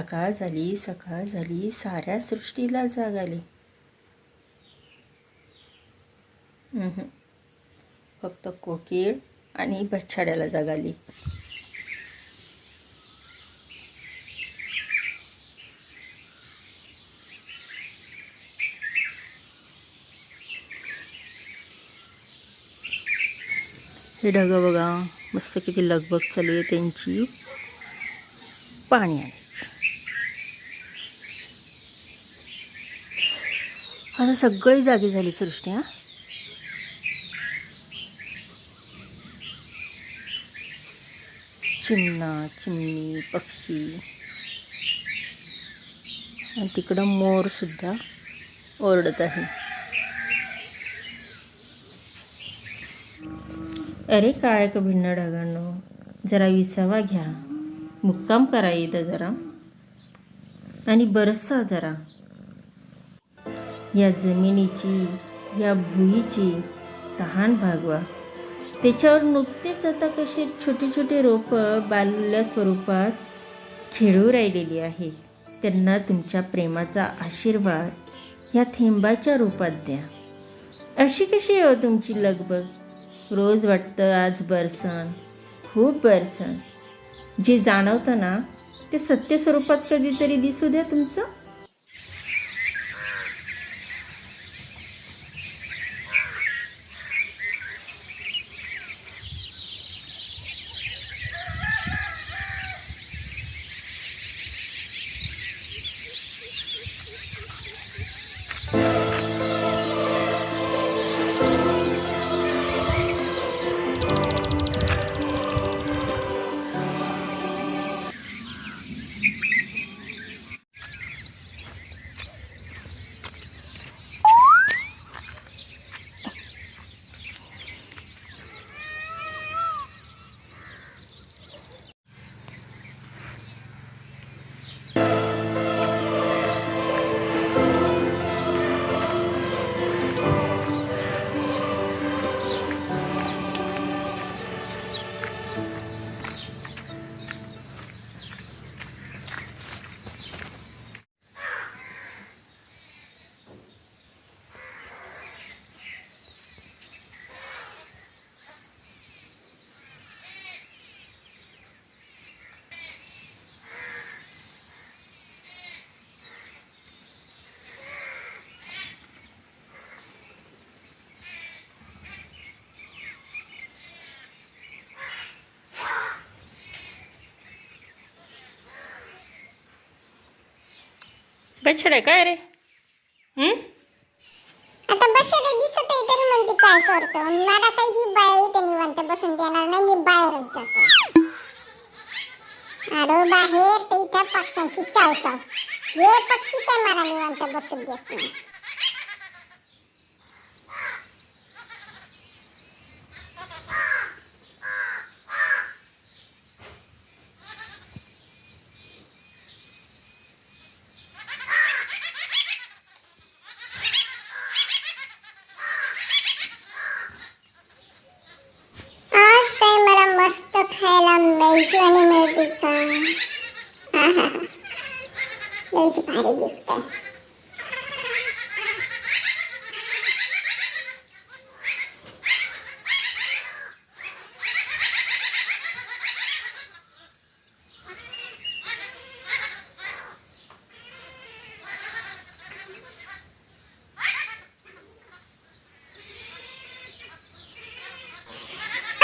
सकाळ झाली सकाळ झाली साऱ्या सृष्टीला जाग आली. फक्त कोकिळ आणि बछाड्याला जाग आली. हे ढगं बघा मस्त किती लगबग चालू आहे त्यांची पाणी आणायची आता सगळी जागी झाली सृष्टी हा? चिमणा चिमणी पक्षी. आणि तिकडं मोर सुद्धा ओरडत आहे. अरे काय का भिन्न ढगांनो जरा विसावा घ्या. मुक्काम करा इथं जरा. आणि बरसा जरा. या जमिनीची या भुईची तहान भागवा. त्याच्यावर नुकतेच आता कशी छोटी छोटी रोपं बालल्या स्वरूपात खेळू राहिलेली आहेत. त्यांना तुमच्या प्रेमाचा आशीर्वाद या थेंबाच्या रूपात द्या. अशी कशी आहे हो तुमची लगबग? रोज वाटतं आज बरसण खूप बरसण जे जाणवतं ना ते सत्य स्वरूपात कधीतरी दिसू द्या तुमचं. बछडे काय रे? हं? आता बसले दिसत आहे तरी म्हणते काय करतो. मला काही ही बाई इथे निवांत बसून देणार नाही मी बाहेरच जातो. अरे बाहेर ते इथं पक्ष्यांची चावचाव. हे पक्षी काय मला निवांत बसून देत नाही आज काय मला मस्त खायला मेजवानी मिळते का आहा. लयच भारी दिसतंय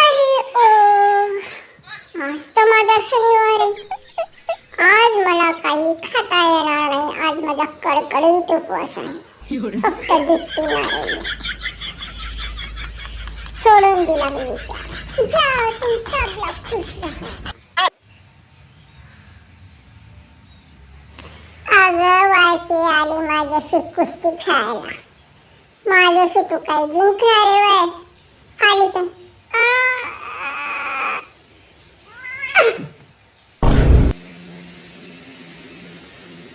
अरे ओ आज तर माझा शनिवार आहे आज मला काही खाता येणार नाही आज माझा कडकडीत उपवास आहे. फक्त दूध पिणार सोडून दिला मी विचार. जा तुम सब लोग खुश रहो. अगं वायके आली माझ्याशी कुस्ती खेळायला. माझ्याशी तू काही जिंकणार आहे वय. आली तर.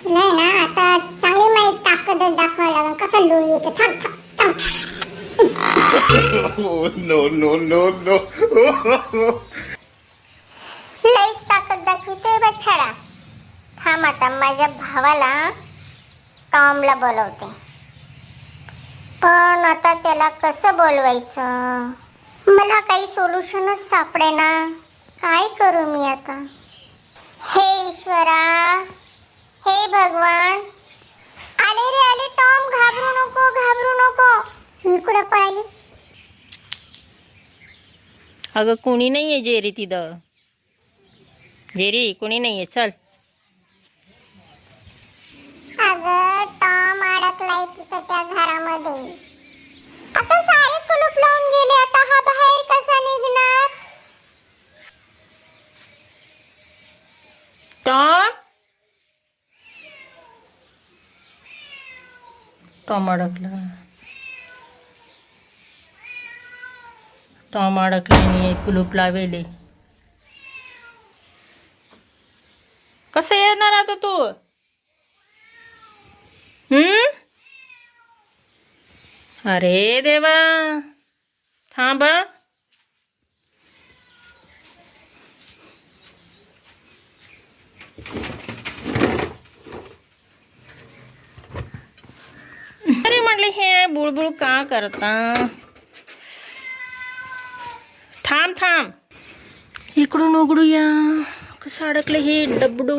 नाही ना ताकदच दाखवायला लागेल कसं लोळी येते? थांब थांब no no no no! लईच ताकद दाखवतोय थांब आता माझ्या भावाला टॉमला बोलवते. पण आता त्याला कसं बोलवायचं? मला काही सोल्युशनच सापडेना. काय करू मी आता? हे ईश्वरा हे भगवान घाबरू नको घाबरू नको. ही कुठं पळाली? अगं कोणी नाही आहे जेरी तिथं. जेरी कोणी नाही आहे चल. अगं टॉम अडकलाय तिथं त्या घरामध्ये. आता सारे कुलूप लावून गेले. आता हा बाहेर कसा निघणार? टॉम? टॉम अडकला. टॉम अडकल्याने कुलूप लावेले. कसं येणार आता तू? हम्म? अरे देवा. थांबा म्हटले हे बुळबुळ का करता? थांब थांब. इकडून उघडूया कसं अडकलं हे डबडू?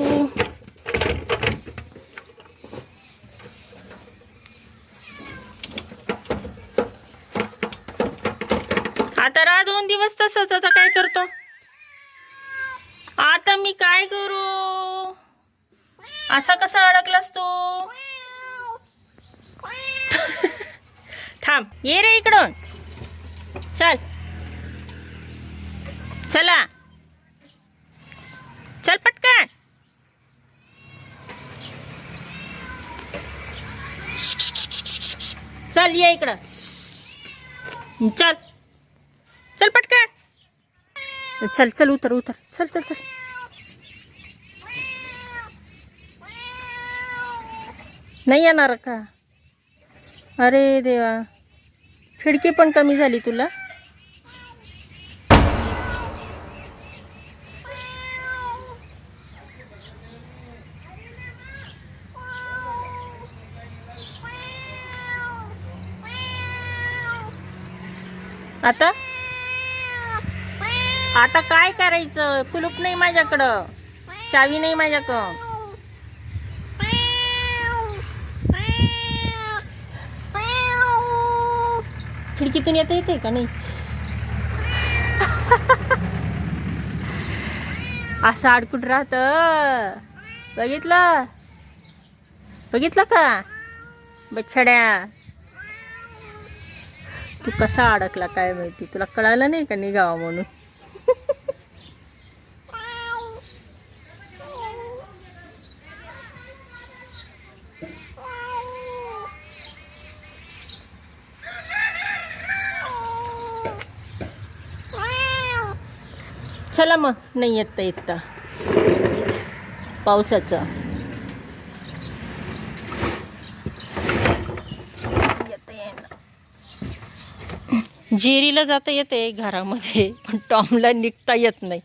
आता रा दोन दिवस तसंच. आता काय करतो? आता मी काय करू? असा कसा अडकलास तू? थांब. ये रे इकडून. चल. चला. चल पटकन. चल, ये इकडं. चल. चल पटकन. चल चल, उतर उतर. चल चल चल. नाही येणार का? अरे देवा. खिडकी पण कमी झाली तुला? आता? आता काय करायचं? कुलूप नाही माझ्याकडं. चावी नाही माझ्याकडं. खिडकीतून येता येते का नाही? असं अडकून राहत. बघितलं? बघितलं का? बछड्या तू कसा अडकला काय माहिती? तुला कळालं नाही का निघावा म्हणून चला मग. नाही येत येता पावसाचं. येता जेरीला जाता येते घरामध्ये पण टॉमला निघता येत नाही.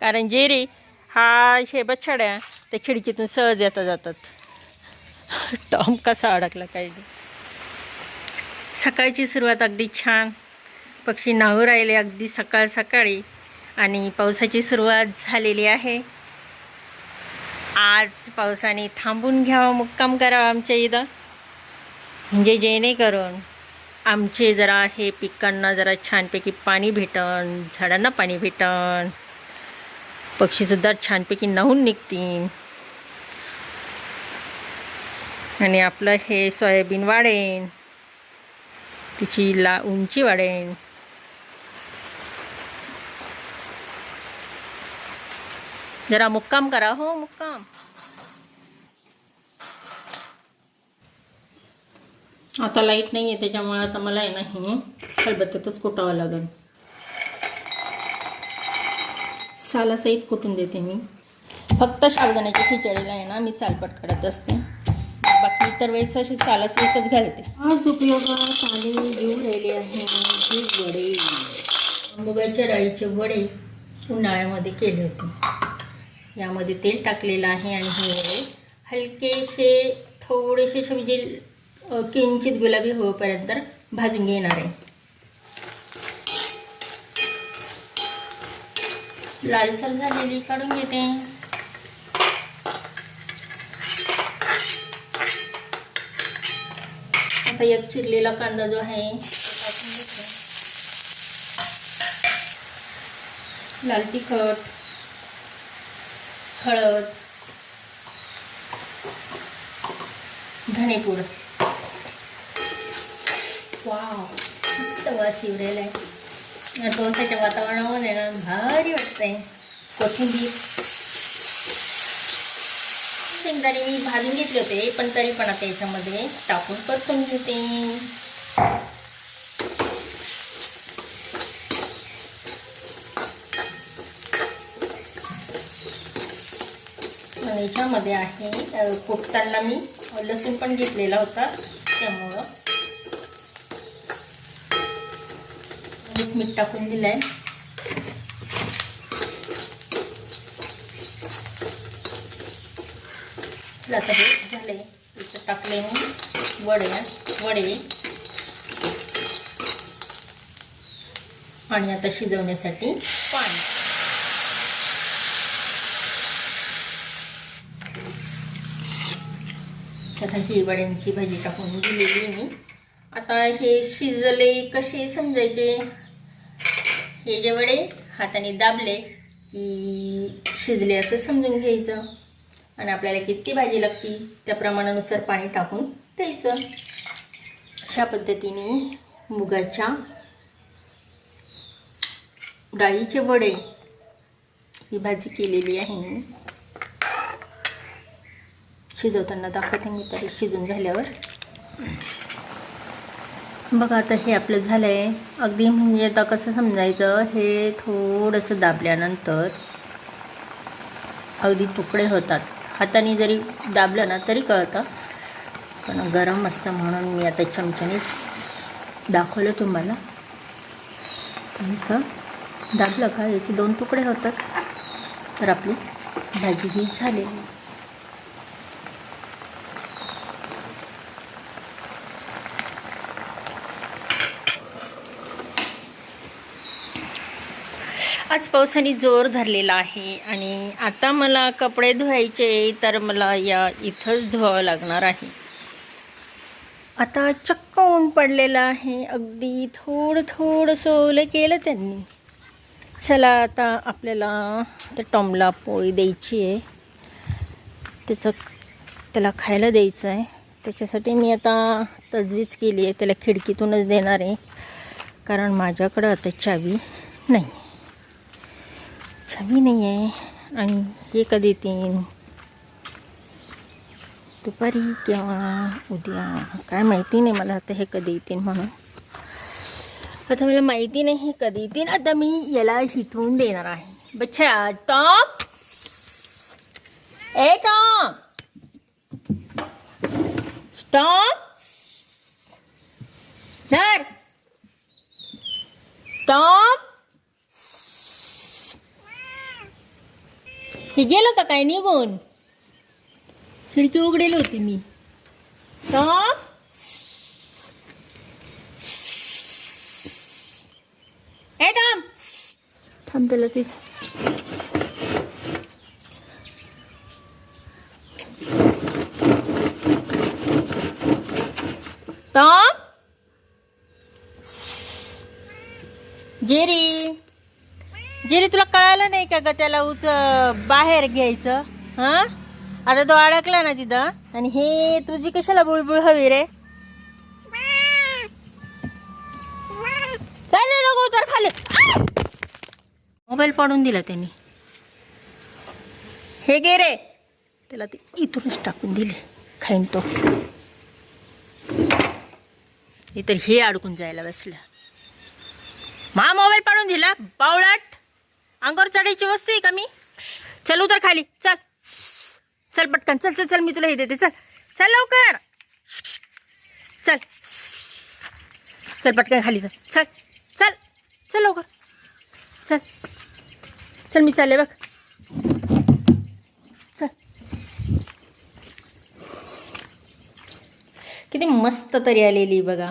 कारण जेरी हा हे बछड्या त्या खिडकीतून सहज येता जातात. टॉम कसा अडकला काही नाही. सकाळची सुरुवात अगदी छान. पक्षी नाहू राहिले अगदी सकाळ सकाळी. आणि पावसाची सुरुवात झालेली आहे. आज पावसाने थांबून घ्यावा मुक्काम करावा आमच्या इथं. म्हणजे जेणेकरून आमचे जरा हे पिकांना जरा छानपैकी पाणी भेटन झाडांना पाणी भेटन. पक्षीसुद्धा छानपैकी नाहून निघतील. आणि आपलं हे सोयाबीन वाढेन तिची ला उंची वाढेन जरा मुक्काम करा. हो मुक्काम. आता लाइट नाही आहे त्याच्यामुळे आता मला आहे नाही खलबत्त्यातच कुटावं लागेल. सालासहित कुटून देते मी. फक्त साबुदाण्याच्या खिचडीला आहे ना मी सालपट काढत असते. बाकी इतर वेळेस अशी सालासहितच घालते. आज उपयोगात आले घेऊन राहिले आहे वडे. मुगाच्या डाळीचे वडे उन्हाळ्यामध्ये केले होते. यामध्ये तेल टाकलेलं आहे आणि हे थोडेसे असे म्हणजे किंचित गुलाबी होईपर्यंत भाजून घेणार आहे. लालसर झालेली काढून घेते. आता एक चिरलेला कांदा जो आहे तो लाल तिखट. हळद धणेपूड वाव मस्त वास येऊ आहे. पावसाच्या वातावरणामध्ये ना भारी वाटतंय. कोथिंबीर. शेंगदाणे मी भाजून घेतले होते पण तरी पण आता याच्यामध्ये टाकून परतून घेते. याच्यामध्ये आहे कुटताना मी लसूण पण घेतलेला होता त्यामुळं. मीठ टाकून दिलं आहे आता हे झाले त्याच्यात टाकले मी वडे वडे. आणि आता शिजवण्यासाठी पाणी. आता ही वड्यांची भाजी टाकून दिलेली मी. आता हे शिजले कसे समजायचे? हे जे वडे हाताने दाबले की शिजले असं समजून घ्यायचं. आणि आपल्याला किती भाजी लागती त्या प्रमाणानुसार पाणी टाकून द्यायचं. अशा पद्धतीने मुगाच्या डाळीचे वडे ही भाजी केलेली आहे शिजवताना दाखवते मी तरी शिजून झाल्यावर. बघा आता हे आपलं झालं आहे अगदी म्हणजे आता कसं समजायचं हे थोडंसं दाबल्यानंतर अगदी तुकडे होतात. हाताने जरी दाबलं ना तरी कळतं. पण गरम असतं म्हणून मी आता चमच्यानेच दाखवलं तुम्हाला. तर दाबलं का याचे दोन तुकडे होतात. तर आपली भाजी ही झालेली. आज पावसाने जोर धरलेला आहे आणि आता मला कपडे धुवायचे तर मला या इथंच धुवावं लागणार आहे. आता चक्क ऊन पडलेलं आहे. अगदी थोडं थोडंसं ओलं केलं त्यांनी. चला आता आपल्याला त्या टॉमला पोळी द्यायची आहे. त्याचं त्याला खायला द्यायचं आहे. त्याच्यासाठी मी आता तजवीज केली आहे. त्याला खिडकीतूनच देणार आहे. कारण माझ्याकडं आता चावी नाही. चावी नाही आहे आणि हे कधी येतील दुपारी किंवा उद्या काय माहिती नाही मला आता हे कधी येतील म्हणून आता मला माहिती नाही हे कधी येतील आता मी याला हिटवून देणार आहे बच्छा टॉप ए टॉप स्टॉप धर टॉप हे गेलं का काय निघून? खिडकी उघडेली होती मी. टॉम ए टॉम थांब त्याला तिथे टॉम जेरी. जेरी तुला कळालं नाही का ग त्याला उच बाहेर घ्यायचं? हां? आता तो अडकला ना तिथं. आणि हे तुझी कशाला बुळबुळ हवी रे? चालेल नको उतर खाली. मोबाईल पाडून दिला त्यांनी. हे गे रे. त्याला ते इथूनच टाकून दिले खाईन तो. तर हे अडकून जायला बसलं. मा मोबाईल पाडून दिला बावळाट. अंगावर चढायची वस्तू आहे का मी? चल उतर खाली. चल. चल पटकन. चल चल चल मी तुला हे देते. चल. चल लवकर. चल. चल पटकन खाली चल. चल. चल. चल लवकर. चल. चल मी चालले बघ. चल. किती मस्त तरी आलेली बघा.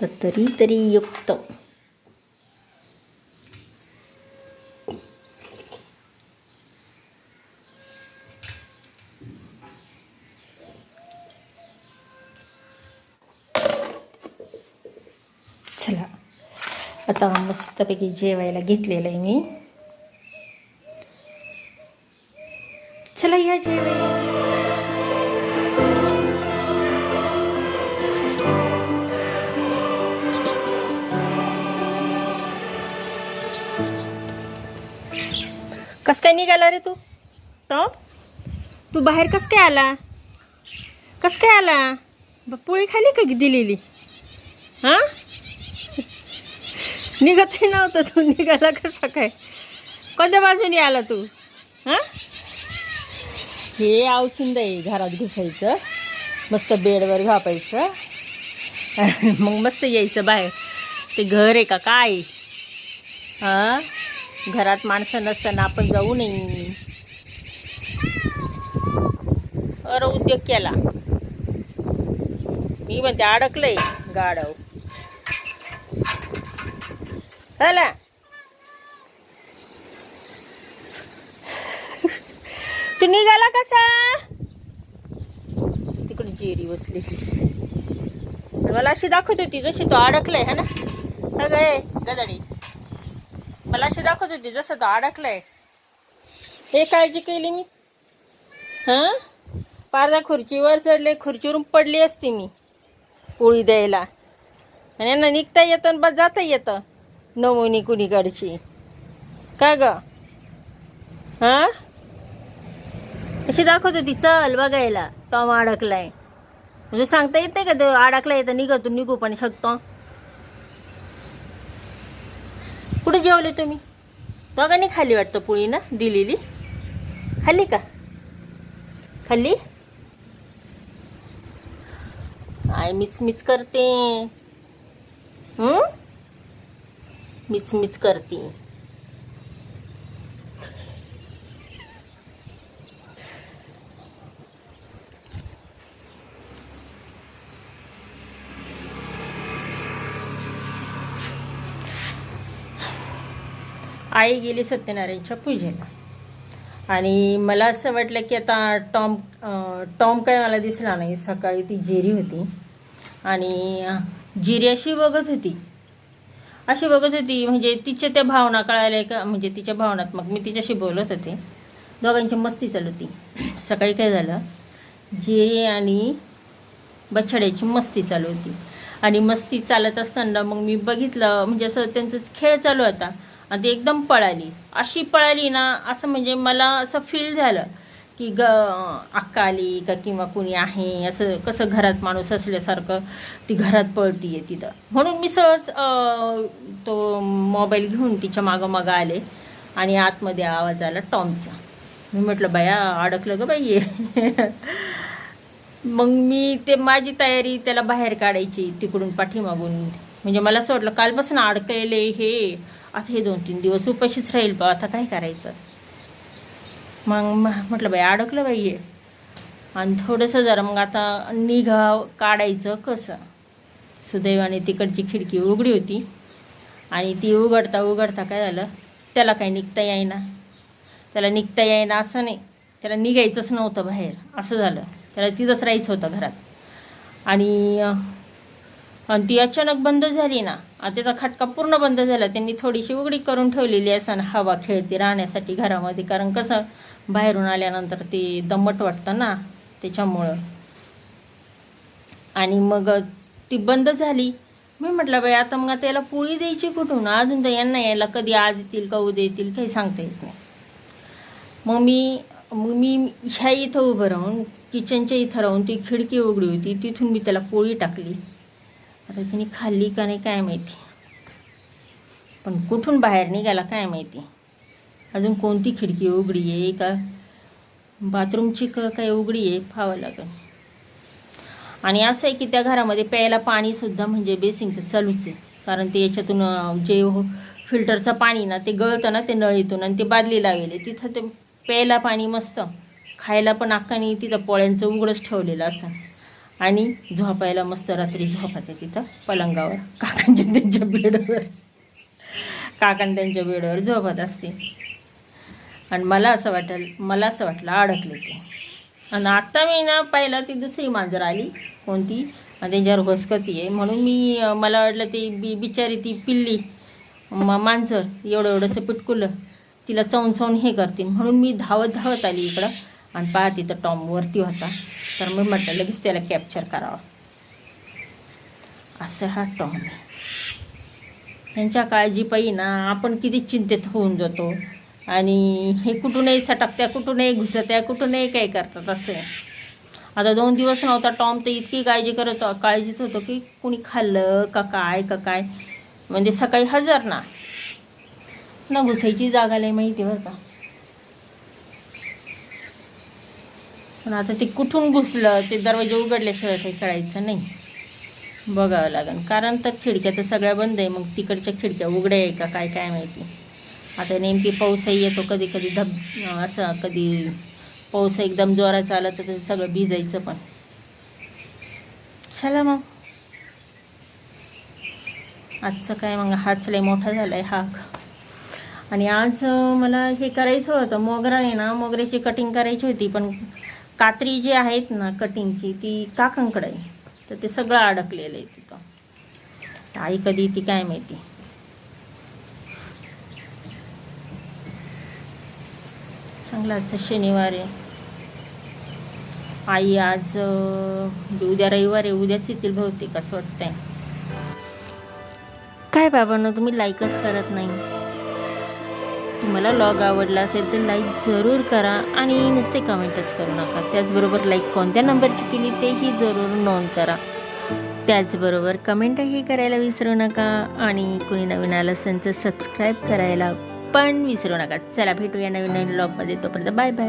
तर तरी तरी युक्त. आता मस्तपैकी जेवायला घेतलेलं आहे मी चला या जेवायला कस काय निघाला रे तू टॉम तू बाहेर कस काय आला कस काय आला ब- पोळी खाली का दिलेली हां निघतही नव्हतं तू. निघाला कसा काय? कोणत्या बाजूने आला तू? हां? हे आवचिंद आहे घरात घुसायचं. मस्त बेडवर घापायचं. मग मस्त यायचं बाहेर. ते घर आहे का? काय? हां? घरात माणसं नसताना आपण जाऊ नये. अरे उद्योग केला. मी म्हणते अडकलंय गाडव चला. तू निघाला कसा? तिकडे जेरी बसली मला अशी दाखवत होती जशी तो अडकलाय है ना? अगं गदडी. मला अशी दाखवत होती जसं तो अडकलाय. हे काळजी केली मी. हां? पारदा खुर्चीवर चढले खुर्चीवरून पडली असती मी. पोळी द्यायला. आणि यांना निघता येतं आणि बस जाता येतं. नमुनी कुणीकडची काय ग हां अशी दाखवत होती चल बघायला टॉम अडकलाय म्हणजे सांगता येत नाही का तो अडकला येतं निघतो निघू पण शकतो कुठे जेवले तुम्ही दोघांनी खाली वाटतं पोळी ना दिलेली खाल्ली का खाल्ली आय मिच मिच करते हं? मिच मिच करते. आई गेली सत्यनारायणच्या पूजेला. आणि मला असं वाटलं की आता टॉम टॉम काय मला दिसला नाही. सकाळी ती जेरी होती. आणि जिऱ्याशी जिरी अशी बघत होती. अशी बघत होती म्हणजे तिच्या त्या भावना कळायला का म्हणजे तिच्या भावनात्मक मी तिच्याशी बोलत होते. दोघांची मस्ती चालू होती. सकाळी काय झालं? जे आणि बछड्याची मस्ती चालू होती. आणि मस्ती चालत असताना मग मी बघितलं म्हणजे असं त्यांचं खेळ चालू होता. आणि ती एकदम पळाली. अशी पळाली ना असं म्हणजे मला असं फील झालं. की ग अक्का आली का किंवा कुणी आहे असं कसं घरात माणूस असल्यासारखं ती घरात पळतीये तिथं. म्हणून मी सहज तो मोबाईल घेऊन तिच्या मागं मागं आले आणि आतमध्ये आवाज आला टॉमचा. मी म्हटलं बाया अडकलं ग बाई. मग मी ते माझी तयारी त्याला बाहेर काढायची तिकडून पाठीमागून. म्हणजे मला असं वाटलं कालपासून अडकलेले हे. आता हे दोन तीन दिवस उपाशीच राहील बा. आता काय करायचं? मग म- म्हटलं बाई अडकलं बाई आहे आणि थोडंसं जरा मग आता निघा काढायचं कसं? सुदैवाने तिकडची खिडकी उघडी होती. आणि ती उघडता उघडता काय झालं? त्याला काही निघता येईना. त्याला निघता येईना असं नाही. त्याला निघायचंच नव्हतं बाहेर. असं झालं. त्याला तिथंच राहायचं होतं घरात. आणि आणि ती अचानक बंद झाली ना. आणि त्याचा खटका पूर्ण बंद झाला. त्यांनी थोडीशी उघडी करून ठेवलेली असं हवा खेळती राहण्यासाठी घरामध्ये. कारण कसं बाहेरून आल्यानंतर ते दमट वाटतं ना त्याच्यामुळं. आणि मग ती बंद झाली. मी म्हटलं बाई आता मग त्याला पोळी द्यायची कुठून? अजून तर यांना यायला कधी आज येतील का उद्या येतील काही सांगता येत नाही. मग मी मग मी ह्या इथं उभं राहून किचनच्या इथं राहून ती खिडकी उघडी होती. तिथून मी त्याला पोळी टाकली. आता तिने खाल्ली का नाही काय माहिती. पण कुठून बाहेर निघाला काय माहिती. अजून कोणती खिडकी उघडी आहे? का बाथरूमची क काय उघडी आहे? पाहावं लागेल. आणि असं आहे की त्या घरामध्ये प्यायला पाणीसुद्धा म्हणजे बेसिंगचं चालूच आहे. कारण ते याच्यातून जे हो- फिल्टरचं पाणी ना ते गळतं ना ते नळीतून आणि ते बादली लावले. तिथं ते प्यायला पाणी मस्त. खायला पण अक्काने तिथं पोळ्यांचं उघडंच ठेवलेलं असं. आणि झोपायला मस्त रात्री झोपायचं तिथं पलंगावर. काकांच्या त्यांच्या बेडवर. काकां त्यांच्या बेडवर झोपत असते आणि मला असं वाटेल मला असं वाटलं अडकले ते. आणि आत्ता मी ना पाहिलं ती दुसरी मांजर आली कोणती? आणि त्यांच्यावर घसकती आहे. म्हणून मी मला वाटलं ती बी बिचारी ती पिल्ली म मांजर एवढं एवढंसं पिटकुलं तिला चवून चवून हे करतील. म्हणून मी धावत धावत आली इकडं आणि पाहते तर टॉम वरती होता. तर मी म्हटलं लगेच त्याला कॅप्चर करावं. असं हा टॉम आहे. यांच्या काळजीपायी ना आपण किती चिंतेत होऊन जातो. आणि हे कुठूनही सटकत्या कुठूनही घुसत्या कुठूनही काय करतात असं आहे. आता दोन दिवस नव्हता टॉम तर इतकी काळजी करत काळजीत होतो की कुणी खाल्लं का काय का काय. म्हणजे सकाळी हजर ना. ना घुसायची जागा लय माहिती बरं का. पण आता ते कुठून घुसलं ते दरवाजे उघडल्याशिवाय काही कळायचं नाही. बघावं लागेल कारण तर खिडक्या तर सगळ्या बंद आहे मग तिकडच्या खिडक्या उघड्या आहे का काय काय माहिती. आता नेमकी पाऊसही येतो कधी कधी धब असं कधी पाऊस एकदम जोराचा आला तर ते सगळं भिजायचं पण. चला मग. आजचं काय मग? हाच लय मोठा झाला आहे हाक आणि आज मला हे करायचं होतं मोगरा आहे ना मोगऱ्याची कटिंग करायची होती पण कात्री जी आहेत ना कटिंगची ती काकांकडे आहे. तर ते सगळं अडकलेलं आहे तिथं. आई कधी ती काय माहिती. चांगला आजचा शनिवार. आहे आई आज उद्या रविवार आहे उद्याच येतील बहुतेक असं वाटतंय. काय बाबांनो तुम्ही लाईकच करत नाही. तुम्हाला लॉग आवडला असेल तर लाईक जरूर करा आणि नुसते कमेंटच करू नका. त्याचबरोबर लाईक कोणत्या नंबरची केली तेही जरूर नोंद करा. त्याचबरोबर कमेंटही करायला विसरू नका आणि कोणी नवीन आलं असेल तर सबस्क्राईब करायला पण विसरू नका. चला भेटूया नवीन नवीन ब्लॉगमध्ये तोपर्यंत बाय बाय